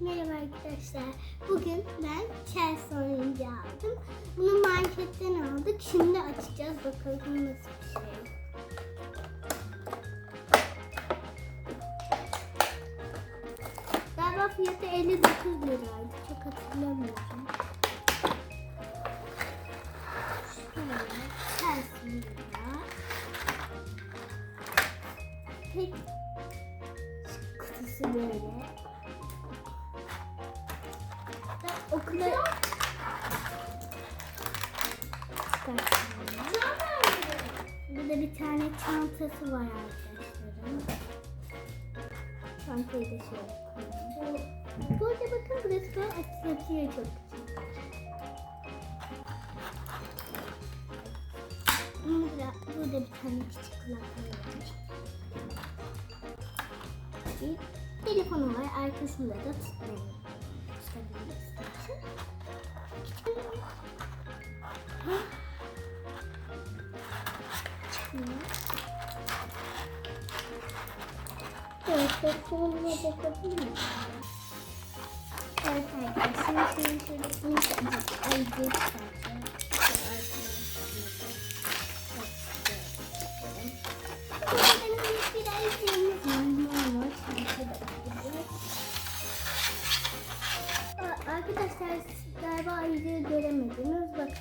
Merhaba arkadaşlar. Bugün ben Chelsea oyuncağı aldım. Bunu marketten aldık. Şimdi açacağız bakalım nasıl bir şey. Galiba fiyatı 59 liraydı. Çok hatırlamıyorum. Şöyle Chelsea'nin lira. Pek kutusu böyle. Okula. Burada bir tane çantası var arkadaşlarım. Çantayı da şöyle koyalım. Burada bakın burası böyle açılıyor çok güzel. Burada, burada bir tane küçük kulaklığı var. Bir telefonu var. Arkasında da tutmayı telefonuma bakabilir miyim? Evet arkadaşlar, şimdi şöyle ilk ayıcı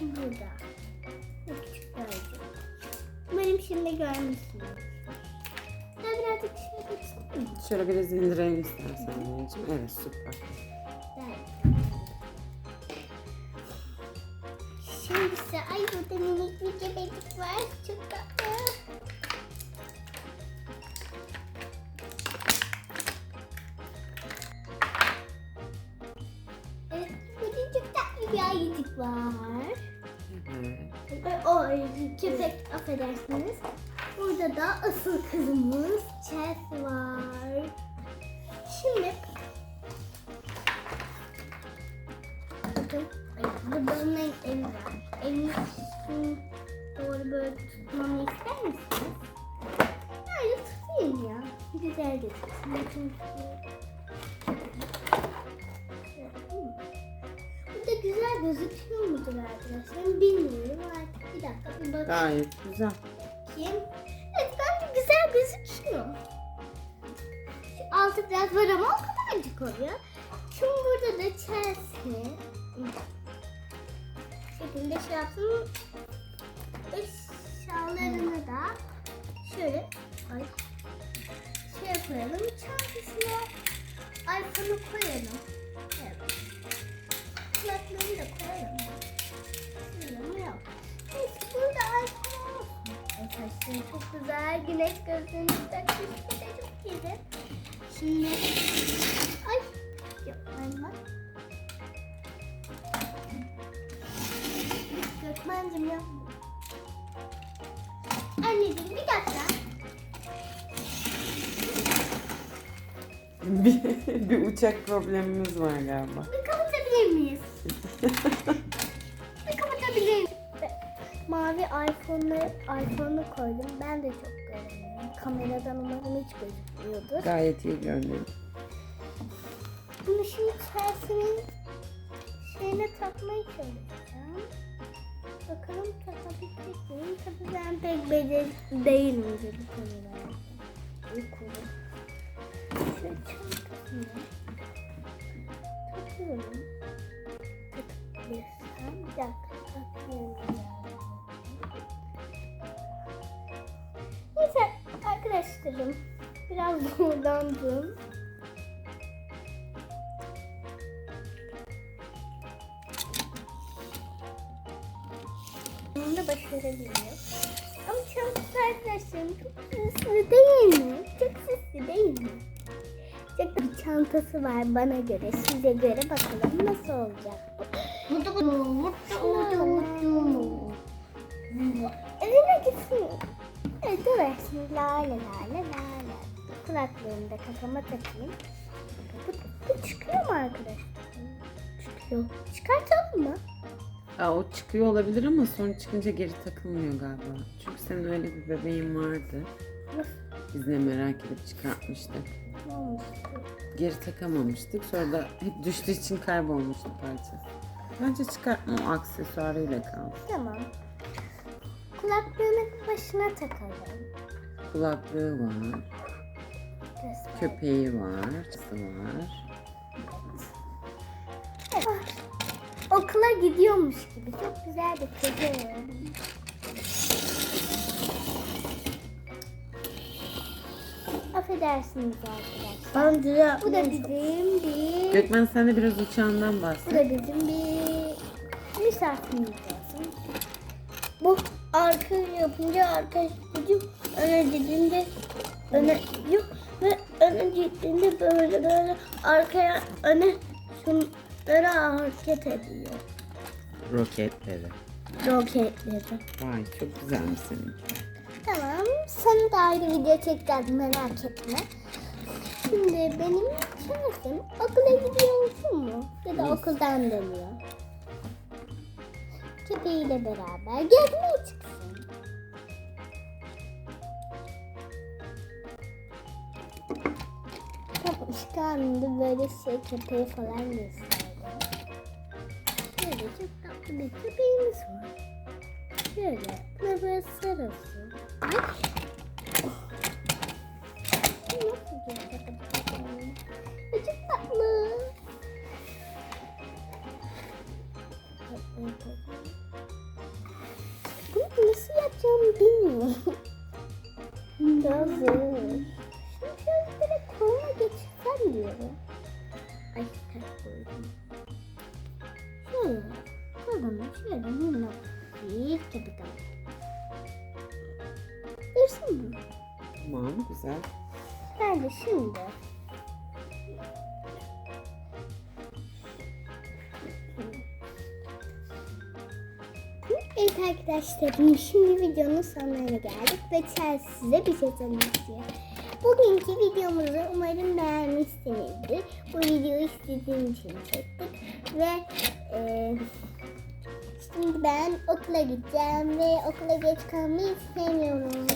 burada. Bir küçük ayıcık. Umarım şimdi görmüşsünüz. Ben birazcık şöyle tutayım mı? Şöyle biraz indirelim istersen anneciğim. Evet süper. Evet. Şimdi ise ay burada minik bir gebecik var. Çok tatlı. Köpek affedersiniz. Burada da asıl kızımız Chelsea var. Şimdi Bakın burada onun evi var. Üstünü doğru böyle tutmamı ister misiniz? Hayır tutayım ya. Güzel. Bakın Burada güzel gözüküyor mudur arkadaşlar? Bilmiyorum dakika bakayım. Gayet güzel. Evet bence güzel gözüküyor. Şu altı biraz var ama o kadarcık oluyor. Şimdi burada da Chelsea. Bu şekilde şey yaptım. Eşyalarını da şöyle ay, şey koyalım. Çantasına iPhone'u koyalım. Evet. Kulaklığını da koyalım. Saçları çok güzel. Güneş gözlüğünü takmış. Bir de çok güzel. Şimdi... Ay. Yok ben bak. Gökmen'cim ya. Anneciğim bir dakika. Bir, bir uçak problemimiz var galiba. iPhone'ları iPhone'u koydum. Ben de çok göremiyorum. Kameradan umarım hiç gözükmüyordur. Gayet iyi görünüyor. Bunu şimdi Chelsea'nin şeyine takmayı çalışacağım. Bakalım takabilecek miyim? Tabii ben pek becerikli değilimdir bu konularda. Uykulu. Şöyle çantasına takıyorum. Takabilirsem. Bir dakika takıyorum. Arkadaşlarım. Biraz zorlandım. Bunu da başarabiliyor. Ama çantası arkadaşlarım çok süslü değil mi? Çok süslü değil mi? Çok bir çantası var bana göre. Size göre bakalım nasıl olacak. Mutlu mutlu mutlu mutlu Evine gitsin. Evet öğretsin. La la la la la la. Kulaklığımı da kafama takayım. Bu, bu çıkıyor mu arkadaşlar? Çıkıyor. Çıkartalım mı? Aa, o çıkıyor olabilir ama sonra çıkınca geri takılmıyor galiba. Çünkü senin öyle bir bebeğin vardı. Nasıl? Biz de merak edip çıkartmıştık. Ne olmuş? geri takamamıştık. Sonra da hep düştüğü için kaybolmuştu parça. Bence çıkartma o aksesuarıyla kaldı. Tamam. Kulaklığını başına takalım. Kulaklığı var, Göster. köpeği var, çısı var. Evet. Okula gidiyormuş gibi. Çok güzel bir kedi. Affedersiniz arkadaşlar. Ben de Bu da bizim bir... Gökmen sen de biraz uçağından Bu bahset. da bizim bir misafirimiz olsun. bu arka yapınca arka gidiyor. Öne gidince öne gidiyor. Ve öne gittiğinde böyle böyle arkaya öne şunları hareket ediyor. Roketleri. Roketleri. Vay çok güzelmiş seninki. Tamam. Sana da ayrı video çekeceğiz merak etme. Şimdi benim şansım okula gidiyorsun mu? Ya da okuldan dönüyor. Köpeğiyle beraber gezmeye çıksın. Şu anında böyle şey köpeği falan gösterdi. Şöyle çok tatlı bir köpeğimiz var. Şöyle buna böyle sarılsın. Ay. Nasıl? Ay, Çok tatlı. Bunu nasıl yapacağımı bilmiyorum. Daha zor. Şimdi şöyle direkt koluna geçirsem diyorum. Ay ters koydum. Şöyle koluma şöyle bir köpek alayım. Dursun mu? Tamam güzel. Ben de şimdi Evet arkadaşlarım şimdi videonun sonuna geldik ve size bir şey söylemek istiyor. Bugünkü videomuzu umarım beğenmişsinizdir. Bu videoyu istediğim için çektik ve e, şimdi ben okula gideceğim ve okula geç kalmayı istemiyorum.